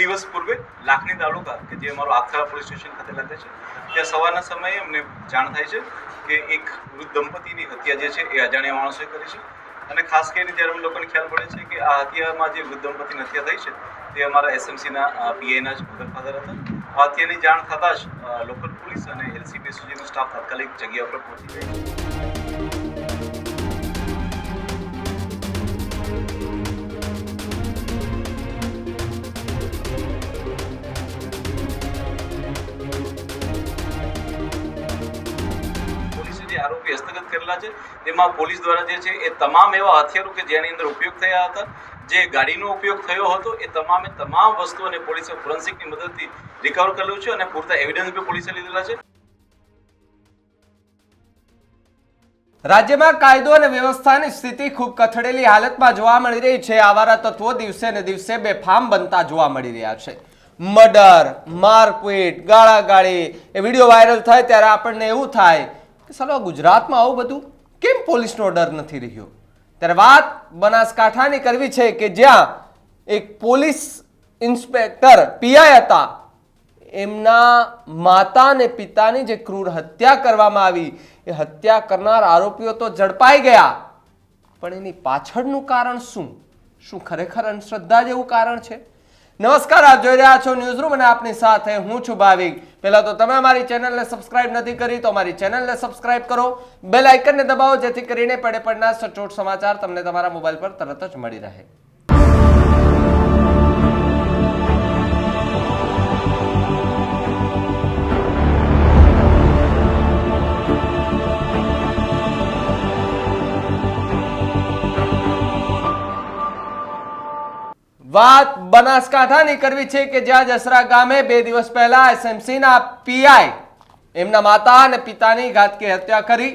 દિવસ પૂર્વે લાખણી તાલુકા કે જે અમારો આખરા પોલીસ સ્ટેશન ખાતે લાગે છે, ત્યાં સવારના સમયે અમને જાણ થાય છે કે એક વૃદ્ધ દંપતીની હત્યા જે છે એ અજાણ્યા માણસોએ કરી છે. અને ખાસ કરીને જ્યારે અમને લોકોને ખ્યાલ પડે છે કે આ હત્યામાં જે વૃદ્ધ દંપતીની હત્યા થઈ છે, તે અમારા એસએમસીના પીઆઈના જ મધર ફાધર હતા. આ હત્યાની જાણ થતાં જ લોકલ પોલીસ અને એલસીબી સુધીનો સ્ટાફ તાત્કાલિક જગ્યા પર પહોંચી જાય કરેલા છે. તેમાં પોલીસ દ્વારા જે છે એ તમામ એવા હથિયારો કે જેની અંદર ઉપયોગ થયા હતા, જે ગાડીનો ઉપયોગ થયો હતો, એ તમામે તમામ વસ્તુઓને પોલીસે ફોરેન્સિકની મદદથી રિકવર કરેલું છે અને પૂરતા એવિડન્સ બી પોલીસે લીધેલા છે. રાજ્યમાં કાયદો અને વ્યવસ્થાની સ્થિતિ ખૂબ કથળેલી હાલતમાં જોવા મળી રહી છે. આવારા તત્વો દિવસે ને દિવસે બેફામ બનતા જોવા મળી રહ્યા છે. મર્ડર, મારપીટ, ગાળાગાળી એ વીડિયો વાયરલ થાય ત્યારે આપણને એવું થાય કે સાલો ગુજરાતમાં આવું બધું કેમ પોલીસનો ડર નથી રહ્યો? ત્યારે વાત બનાસકાંઠાની કરવી છે કે જ્યાં એક પોલીસ ઇન્સ્પેક્ટર પીઆઈ હતા. એમના માતા અને પિતાની જે ક્રૂર હત્યા કરવામાં આવી, એ હત્યા કરનાર આરોપીઓ તો ઝડપાઈ ગયા. પણ એની પાછળનું કારણ શું? શું ખરેખર અંધશ્રદ્ધા જેવું કારણ છે? નમસ્કાર, આપ જોઈ રહ્યા છો ન્યૂઝ રૂમ અને આપની સાથે હું છું ભાવિક. પહેલા તો તમે અમારી ચેનલને સબસ્ક્રાઇબ નથી કરી, તો અમારી ચેનલને સબસ્ક્રાઇબ કરો. બેલ આઇકનને દબાવો, જેથી કરીને પડે પડના સચોટ સમાચાર તમને તમારા મોબાઈલ પર તરત જ મળી રહે. વાત બનાસકાંઠાની કરવી છે કે જ્યાં જસરા ગામે બે દિવસ પહેલા એસએમસીના પીઆઈ એમના માતા અને પિતાની ઘાતકી હત્યા કરી,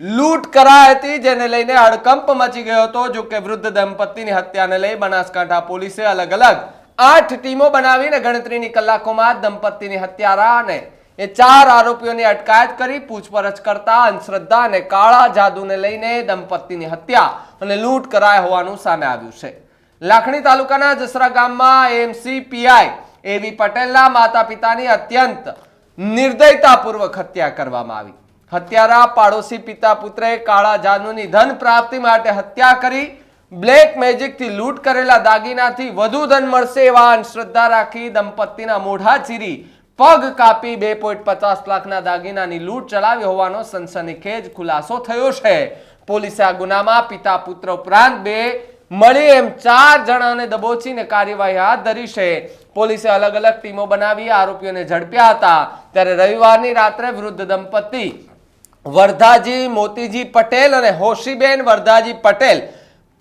લૂંટ કરાઈ હતી, જેને લઈને હડકંપ મચી ગયો હતો. જો કે વૃદ્ધ દંપતીની હત્યાને લઈ બનાસકાંઠા પોલીસે અલગ અલગ આઠ ટીમો બનાવીને ગણતરીની કલાકોમાં દંપતિની દંપતીની હત્યારા અને એ ચાર આરોપીઓની અટકાયત કરી પૂછપરછ કરતા અંધશ્રદ્ધા અને કાળા જાદુને લઈને દંપતીની હત્યા અને લૂંટ કરાય હોવાનું સામે આવ્યું છે. લાખણી તાલુકાના જસરા ગામમાં એમસી પીઆઈ એવી પટેલના માતા પિતાની અત્યંત નિર્દયતાપૂર્વક હત્યા કરવામાં આવી. હત્યારા પાડોશી પિતા પુત્રે કાળા જાનુની ધન પ્રાપ્તિ માટે હત્યા કરી, બ્લેક મેજિકથી લૂંટ કરેલા દાગીનાથી વધુ ધન મળશે એવા અંધશ્રદ્ધા રાખી દંપતીના મોઢા ચીરી પગ કાપી બે પોઈન્ટ પચાસ લાખના દાગીનાની લૂંટ ચલાવી હોવાનો સનસનીખેજ ખુલાસો થયો છે. પોલીસે આ ગુનામાં પિતા પુત્ર ઉપરાંત બે મળી એમ ચાર જણાને દબોચીને કાર્યવાહી હાથ ધરી છે. પોલીસે અલગ અલગ ટીમો બનાવી આરોપીઓને ઝડપ્યા હતા. ત્યારે રવિવારની રાત્રે વૃદ્ધ દંપતી વરધાજી મોતીજી પટેલ અને હોશીબેન વરધાજી પટેલ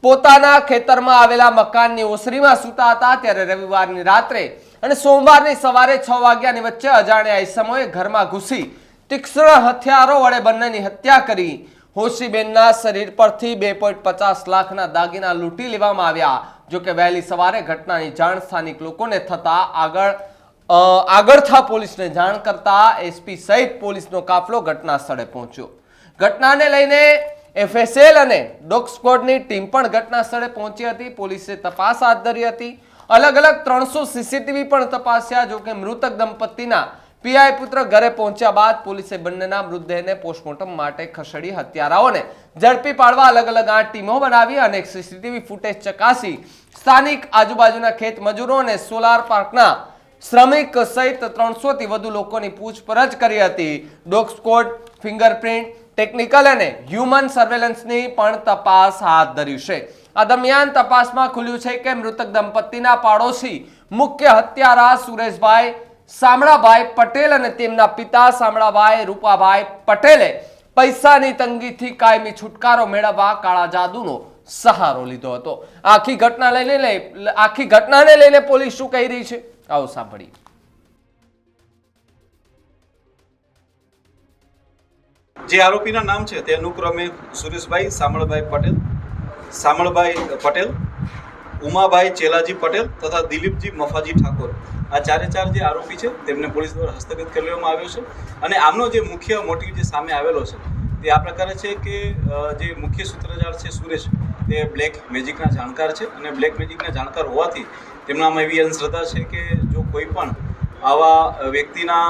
પોતાના ખેતરમાં આવેલા મકાનની ઓસરીમાં સૂતા હતા. ત્યારે રવિવારની રાત્રે અને સોમવારની સવારે છ વાગ્યાની વચ્ચે અજાણ્યા ઈસમોએ ઘરમાં ઘૂસી તીક્ષ્ણ હથિયારો વડે બંનેની હત્યા કરી હોશીબેનના શરીર પરથી બે પોઈન્ટ પચાસ લાખના દાગીના લૂંટી લેવામાં આવ્યા. જોકે વહેલી સવારે ઘટનાની જાણ સ્થાનિક લોકોને થતા આગળ આગળથા પોલીસને જાણ કરતા એસપી સહિત પોલીસનો કાફલો ઘટના સ્થળે પહોંચ્યો. ઘટનાને લઈને એફએસએલ અને ડોગ સ્ક્વોડની ટીમ પણ ઘટના સ્થળે પહોંચી હતી. પોલીસે તપાસ હાથ ધરી હતી. અલગ અલગ ત્રણસો સીસીટીવી પણ તપાસ્યા. જોકે મૃતક દંપતીના પીઆઈ પુત્ર ઘરે પહોંચ્યા બાદ પોલીસે બંનેના મૃતદેહને પોસ્ટમોર્ટમ માટે ખસેડી હત્યારાઓને ઝડપી પાડવા અલગ અલગ આઠ ટીમો બનાવી અને સીસીટીવી ફૂટેજ ચકાસી સ્થાનિક આજુબાજુના ખેત મજૂરો અને સોલાર પાર્કના શ્રમિક સહિત ત્રણસો થી વધુ લોકોની પૂછપરછ કરી હતી. ડોગ સ્કોડ, ફિંગરપ્રિન્ટ, ટેકનિકલ અને હ્યુમન સર્વેલન્સની પણ તપાસ હાથ ધરી છે. આ દરમિયાન તપાસમાં ખુલ્યું છે કે મૃતક દંપતીના પાડોશી મુખ્ય હત્યારા સુરેશભાઈ શામળાભાઈ પટેલ અને તેમના પિતા શામળાભાઈ રૂપાભાઈ પટેલે પૈસાની તંગીથી કાયમી છુટકારો મેળવવા કાળા જાદુનો સહારો લીધો હતો. આખી ઘટના લઈને લઈ- આખી ઘટનાને લઈને પોલીસ શું કહી રહી છે? આવો સાંભળીએ. જે આરોપીના નામ છે તે અનુક્રમે સુરેશભાઈ સામળભાઈ પટેલ સામળભાઈ પટેલ, ઉમાભાઈ ચેલાજી પટેલ તથા દિલીપજી મફાજી ઠાકોર. આ ચારે ચાર જે આરોપી છે, તેમને પોલીસ દ્વારા હસ્તગત કરી લેવામાં આવ્યો છે. અને આમનો જે મુખ્ય મોટિવ જે સામે આવેલો છે, તે આ પ્રકારે છે કે જે મુખ્ય સૂત્રધાર છે સુરેશ, તે બ્લેક મેજિકના જાણકાર છે. અને બ્લેક મેજિકના જાણકાર હોવાથી તેમનામાં એવી અંધશ્રદ્ધા છે કે, જો કોઈ પણ આવા વ્યક્તિના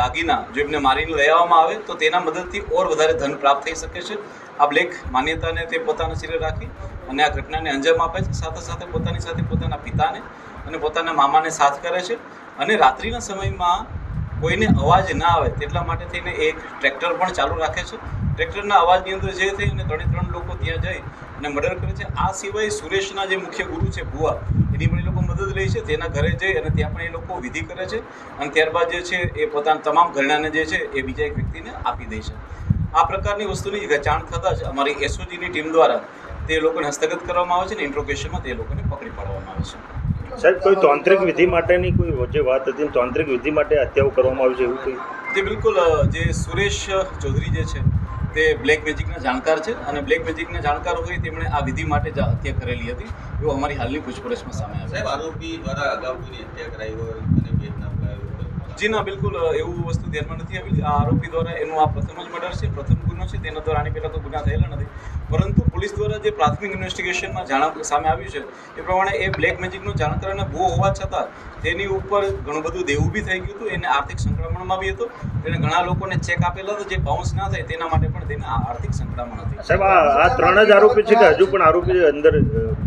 દાગીના જો એમને મારીને લઈ આવવામાં આવે, તો તેના મદદથી ઓર વધારે ધન પ્રાપ્ત થઈ શકે છે. આ બ્લેક માન્યતાને તે પોતાના શરીરે રાખી અને આ ઘટનાને અંજામ આપે છે. સાથે સાથે પોતાની સાથે પોતાના પિતાને અને પોતાના મામાને સાથ કરે છે. અને રાત્રિના સમયમાં કોઈને અવાજ ના આવે તેટલા માટે થઈને એક ટ્રેક્ટર પણ ચાલુ રાખે છે. ટ્રેક્ટરના અવાજની અંદર જે થઈ અને ત્રણે ત્રણ લોકો ત્યાં જઈ અને મર્ડર કરે છે. આ સિવાય સુરેશના જે મુખ્ય ગુરુ છે, ભુવા, એની પણ એ લોકો મદદ લે છે. તેના ઘરે જઈ અને ત્યાં પણ એ લોકો વિધિ કરે છે. અને ત્યારબાદ જે છે એ પોતાના તમામ ઘરણાને જે છે એ બીજા એક વ્યક્તિને આપી દે છે. આ પ્રકારની વસ્તુની જાણ થતાં જ અમારી એસઓજીની ટીમ દ્વારા તે લોકોને હસ્તગત કરવામાં આવે છે અને ઇન્ટ્રોગેશનમાં તે લોકોને પકડી પાડવામાં આવે છે. સાહેબ કોઈ તાંત્રિક વિધિ માટેની કોઈ જે વાત હતી તાંત્રિક વિધિ માટે હત્યાઓ કરવામાં આવી છે એવું કંઈ? જે બિલકુલ જે સુરેશ ચૌધરી જે છે તે બ્લેક મેજિકના જાણકાર છે અને બ્લેક મેજિકના જાણકાર હોય તેમણે આ વિધિ માટે જ હત્યા કરેલી હતી. એવું અમારી હાલની પૂછપરછમાં સામે આવ્યું સાહેબ આરોપી દ્વારા અગાઉ કોઈની હત્યા કરાઈ હોય જી ના, બિલકુલ એવું વસ્તુ ધ્યાનમાં નથી આવી આ આરોપી દ્વારા એનું આ પ્રથમ જ મર્ડર છે, પ્રથમ ગુનો છે, તેના દ્વારા આની પહેલાં તો ગુના થયેલા નથી. પરંતુ પોલીસ દ્વારા જે પ્રાથમિક ઇન્વેસ્ટિગેશનમાં જાણ સામે આવ્યું છે, એ પ્રમાણે એ બ્લેક મેજિકનો જાણકાર અને ભૂ હોવા છતાં તેની ઉપર ઘણું બધું દેવું બી થઈ ગયું હતું, એને આર્થિક સંકળામણમાં બી હતો. તેને ઘણા લોકોને ચેક આપેલા હતા, જે બાઉન્સ ના થાય તેના માટે પણ તેને આર્થિક સંક્રમણ હતી. સાહેબ, આ ત્રણ જ આરોપી છે કે હજુ પણ આરોપી અંદર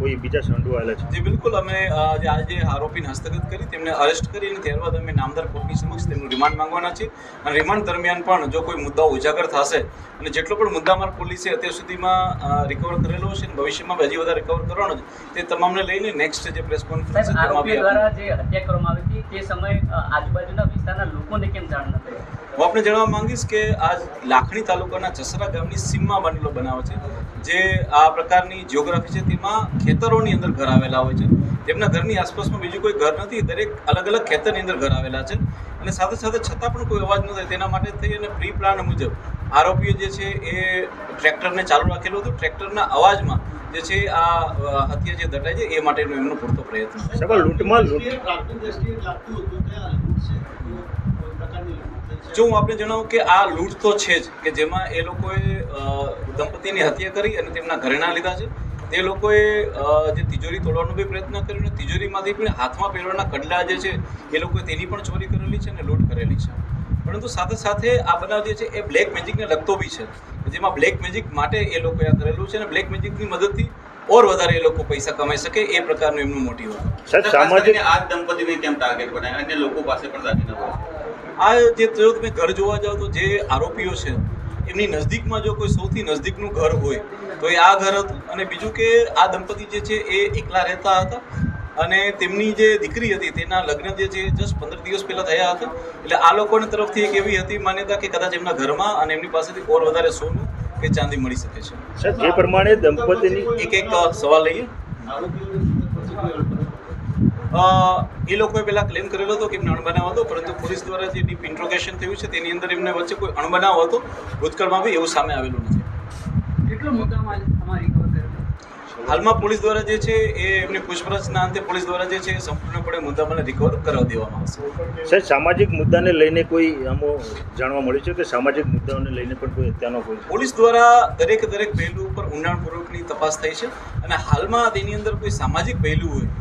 કોઈ બીજા સંડોવાયેલા છે. જી બિલકુલ. અમે જે આજે આરોપીને હસ્તગત કરી તેમને અરેસ્ટ કરી અને ત્યારબાદ અમે નામદાર કોર્ટની સમક્ષ તેમનું રિમાન્ડ માંગવાના છે અને રિમાન્ડ દરમિયાન પણ જો કોઈ મુદ્દાઓ ઉજાગર થશે અને જેટલો પણ મુદ્દામાલ પોલીસે અત્યાર સુધીમાં રિકવર કરેલો છે અને ભવિષ્યમાં હજી વધારે રિકવર કરવાનો છે તે તમામને લઈને નેક્સ્ટ જે પ્રેસ કોન્ફરન્સ છે તેમાં દ્વારા જે હત્યા કરવામાં આવી હતી તે સમયે આજુબાજુના વિસ્તારના લોકોને કેમ જાણ ન થઈ હું આપને જણાવવા માંગીશ કે આ લાખણી તાલુકાના જસરા ગામની સીમમાં બનેલો બનાવ છે. જે આ પ્રકારની જિયોગ્રાફી છે તેમાં ખેતરોની અંદર ઘર આવેલા હોય છે. તેમના ઘરની આસપાસમાં બીજું કોઈ ઘર નથી દરેક અલગ અલગ ખેતરની અંદર ઘર આવેલા છે. અને સાથે સાથે છતાં પણ કોઈ અવાજ ન થાય તેના માટે થઈ અને પ્રી પ્લાન મુજબ આરોપીઓ જે છે એ ટ્રેક્ટરને ચાલુ રાખેલું હતું. ટ્રેક્ટરના અવાજમાં જે છે આ હત્યા જે દટાય છે એ માટેનો એમનો પૂરતો પ્રયત્ન છે. લૂંટમાં લૂંટ જો હું આપણે જણાવું કે આ લૂંટ તો છે જ કે જેમાં એ લોકોએ દંપતીની હત્યા કરી અને તેમના ઘરેણા લીધા છે. તે લોકોએ જે તિજોરી તોડવાનો બી પ્રયત્ન કર્યો અને તિજોરીમાંથી પણ હાથમાં પહેરવાના કડલા જે છે એ લોકોએ તેની પણ ચોરી કરેલી છે અને લૂંટ કરેલી છે. પરંતુ સાથે સાથે આ બનાવ જે છે એ બ્લેક મેજિકને લગતો બી છે. જેમાં બ્લેક મેજિક માટે એ લોકોએ આ કરેલું છે અને બ્લેક મેજિકની મદદથી ઓર વધારે એ લોકો પૈસા કમાઈ શકે એ પ્રકારનું એમનું મોટિવ હતું. સાહેબ સામાજિક આ દંપતીને કેમ ટાર્ગેટ બનાવ્યા? અન્ય લોકો પાસે પણ દાગીના હોય. આ જે જો તમે ઘર જોવા જાઓ તો જે આરોપીઓ છે એમની નજદીકમાં જો કોઈ સૌથી નજદીકનું ઘર હોય તો એ આ ઘર હતું. અને બીજું કે આ દંપતી જે છે એ એકલા રહેતા હતા. અને તેમની જે દીકરી હતી તેના લગ્ન જે છે જસ્ટ પંદર દિવસ પહેલાં થયા હતા. એટલે આ લોકોની તરફથી એક એવી હતી માન્યતા કે કદાચ એમના ઘરમાં અને એમની પાસેથી ઓર વધારે સોનું કે ચાંદી મળી શકે છે. જે પ્રમાણે દંપતીની એક એક સવાલ લઈએ. એ લોકોએ પહેલાં ક્લેમ કરેલો હતો કે એમને અણબનાવ હતો પરંતુ પોલીસ દ્વારા જે ડીપ ઇન્ટ્રોગેશન થયું છે તેની અંદર એમને વચ્ચે કોઈ અણબનાવ હતો ભૂતકાળમાં બી એવું સામે આવેલું નથી. કેટલો મુદ્દામાં હાલમાં પોલીસ દ્વારા જે છે એ એમની પૂછપરછના અંતે પોલીસ દ્વારા જે છે એ સંપૂર્ણપણે મુદ્દામાલને રિકવર કરાવી દેવામાં આવશે. સાહેબ સામાજિક મુદ્દાને લઈને કોઈ આમો જાણવા મળ્યું છે કે સામાજિક મુદ્દાઓને લઈને પણ કોઈ અત્યારનો કોઈ પોલીસ દ્વારા દરેક દરેક પહેલું ઉપર ઊંડાણપૂર્વકની તપાસ થઈ છે અને હાલમાં તેની અંદર કોઈ સામાજિક પહેલું હોય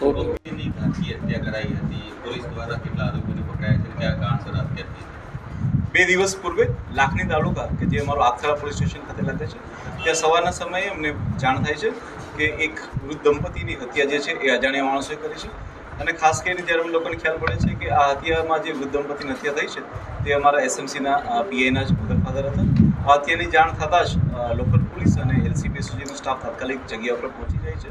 હત્યા કરાઈ હતી. પોલીસ દ્વારા કેટલા આરોપીને છે? બે દિવસ પૂર્વે લાખણી તાલુકા કે જે અમારો આખરા પોલીસ સ્ટેશન ખાતે લાગે છે, ત્યાં સવારના સમયે અમને જાણ થાય છે કે એક વૃદ્ધ દંપતીની હત્યા જે છે એ અજાણ્યા માણસોએ કરી છે. અને ખાસ કરીને જ્યારે અમને લોકોને ખ્યાલ પડે છે કે આ હત્યામાં જે વૃદ્ધ દંપતીની હત્યા થઈ છે, તે અમારા એસએમસીના પીઆઈના જ મધર હતા. આ હત્યાની જાણ થતાં જ લોકલ પોલીસ અને એલસીબી સુધીનો સ્ટાફ તાત્કાલિક જગ્યા ઉપર પહોંચી જાય છે.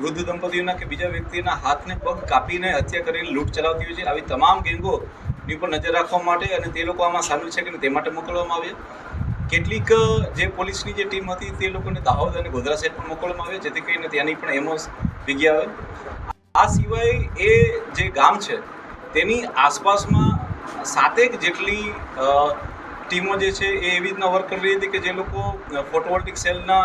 વૃદ્ધ દંપતીઓના કે બીજા વ્યક્તિના હાથને પગ કાપીને હત્યા કરીને લૂંટ ચલાવતી હોય છે. આવી તમામ ગેંગોની ઉપર નજર રાખવા માટે અને તે લોકો આમાં સામેલ છે કે તે માટે મોકલવામાં આવ્યા. કેટલીક જે પોલીસની જે ટીમ હતી તે લોકોને દાહોદ અને ગોધરા સાઈડ પણ મોકલવામાં આવ્યા, જેથી કરીને ત્યાંની પણ એમોસ ભીગી આવે આ સિવાય એ જે ગામ છે, તેની આસપાસમાં સાતેક જેટલી ટીમો જે છે એ એવી રીતના વર્ક કરી રહી હતી કે જે લોકો ફોટોવોલ્ટિક સેલના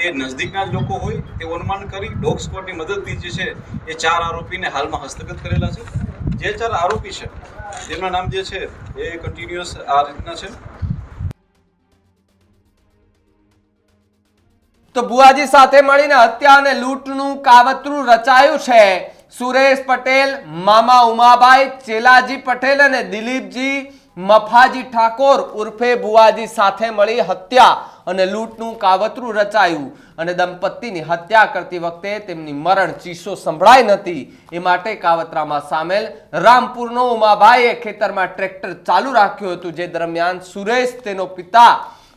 એ નજદીકના જ લોકો હોય, તે અનુમાન કરી ડોગ સ્ક્વોડની મદદથી જે છે, એ ચાર આરોપીને હાલમાં હસ્તગત કરેલા છે. જે ચાર આરોપી છે તેમના નામ જે છે, એ કન્ટિન્યુઅસ આ રીતના છે. તો બુઆજી સાથે મળીને હત્યા અને લૂંટનું કાવતરું રચાયું છે. સુરેશ પટેલ, મામા ઉમાભાઈ, ચેલાજી પટેલ અને દિલીપજી મફાજી ઠાકોર ઉર્ફે બુવાજી સાથે મળી હત્યા અને લૂંટનું કાવતરું રચાયું અને દંપતીની હત્યા કરતી વખતે તેમની મરણ ચીસો સંભળાઈ નથી. એ માટે કાવતરામાં સામેલ રામપુરનો ઉમાભાઈએ ખેતરમાં ટ્રેક્ટર ચાલુ રાખ્યું હતું, જે દરમિયાન સુરેશ તેનો પિતા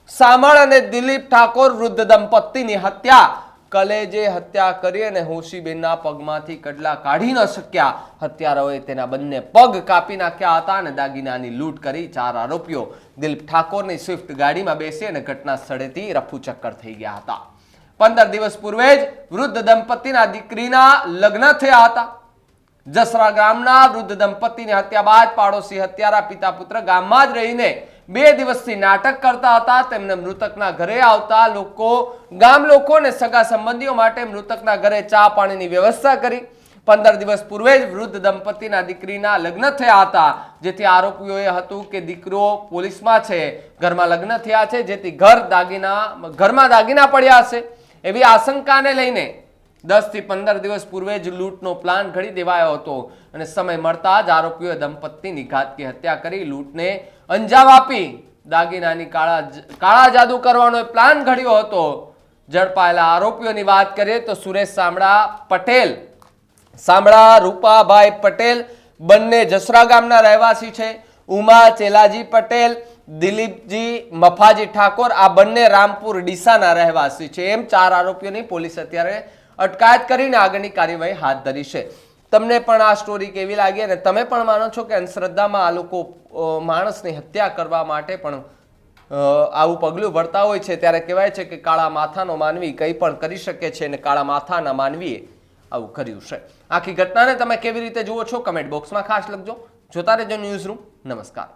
સામળ અને દિલીપ ઠાકોર વૃદ્ધ દંપતીની હત્યા કલેજે હત્યા કરી અને હોશીબેનના પગમાંથી કડલા કાઢી ન શક્યા. હત્યારાઓએ તેના બંને પગ કાપી નાખ્યા હતા અને દાગીનાની લૂંટ કરી ચાર આરોપીઓ દિલીપ ઠાકોરની સ્વિફ્ટ ગાડીમાં બેસી અને ઘટના સ્થળેથી રફુચક્કર થઈ ગયા હતા. પંદર દિવસ પૂર્વે જ વૃદ્ધ દંપતીના દીકરીના લગ્ન થયા હતા. જસરા ગામના વૃદ્ધ દંપતીની હત્યા બાદ પાડોશી હત્યારા પિતા પુત્ર ગામમાં જ રહીને બે દિવસથી નાટક કરતા હતા, તેમને મૃતકના ઘરે આવતા લોકો, ગામ લોકો અને સગા સંબંધીઓ માટે મૃતકના ઘરે ચા પાણીની વ્યવસ્થા કરી. પંદર દિવસ પૂર્વે જ વૃદ્ધ દંપતીના દીકરીના લગ્ન થયા હતા, જેથી આરોપીઓએ હતું કે દીકરો પોલીસમાં છે, ઘરમાં લગ્ન થયા છે, જેથી ઘર દાગીના, ઘરમાં દાગીના પડ્યા હશે. એવી આશંકાને લઈને દસથી પંદર દિવસ પૂર્વે જ લૂંટનો પ્લાન ઘડી દેવાયો હતો અને સમય મળતા જ આરોપીઓએ દંપતીની ઘાતકી હત્યા કરી લૂંટને અંજામ આપી. દાગીનાની કાળા કાળા જાદુ કરવાનો પ્લાન ઘડ્યો હતો. ઝડપાયેલા આરોપીઓની વાત કરીએ તો સુરેશ સામડા પટેલ. સામળા રૂપાભાઈ પટેલ બંને જસરા ગામના રહેવાસી છે. ઉમા ચેલાજી પટેલ, દિલીપજી મફાજી ઠાકોર આ બંને રામપુર ડીસાના રહેવાસી છે. એમ ચાર આરોપીઓની પોલીસ અત્યારે અટકાયત કરીને આગળની કાર્યવાહી હાથ ધરી છે. તમને પણ આ સ્ટોરી કેવી લાગી અને તમે પણ માનો છો કે અંધશ્રદ્ધામાં આ લોકો માણસની હત્યા કરવા માટે પણ આવું પગલું ભરતા હોય છે? ત્યારે કહેવાય છે કે કાળા માથાનો માનવી કંઈ પણ કરી શકે છે અને કાળા માથાના માનવીએ આવું કર્યું છે. આખી ઘટનાને તમે કેવી રીતે જુઓ છો? કમેન્ટ બોક્સમાં ખાસ લખજો. જોતા રહેજો ન્યૂઝ રૂમ. નમસ્કાર.